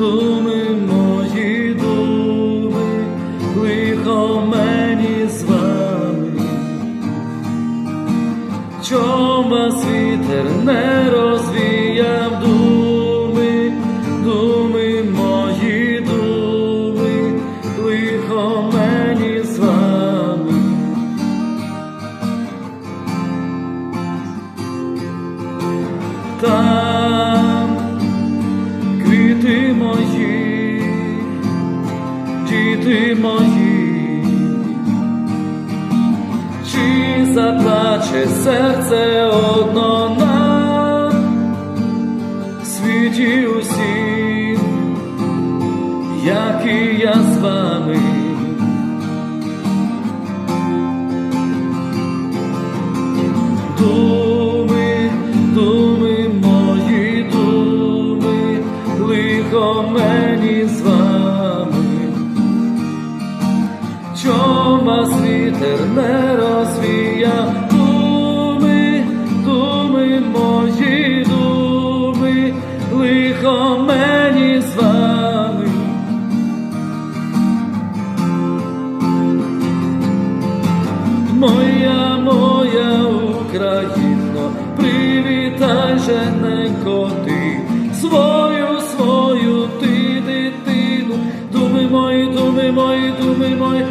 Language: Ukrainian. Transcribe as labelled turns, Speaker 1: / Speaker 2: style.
Speaker 1: думи мої думи, лихо мені з вами. Чом вас вітер не розвіяв думи, думи мої думи, лихо мені з вами. Там діти мої, чи заплаче серце одно на світі усім, як і я з вами. Думи, думи мої думи, лихо мені вітер не розвія, думи, думи мої думи, лихо мені з вами. Моя, моя Україна, привітай жененько ти свою, свою ти дитину, думи мої, думи мої, думи мої.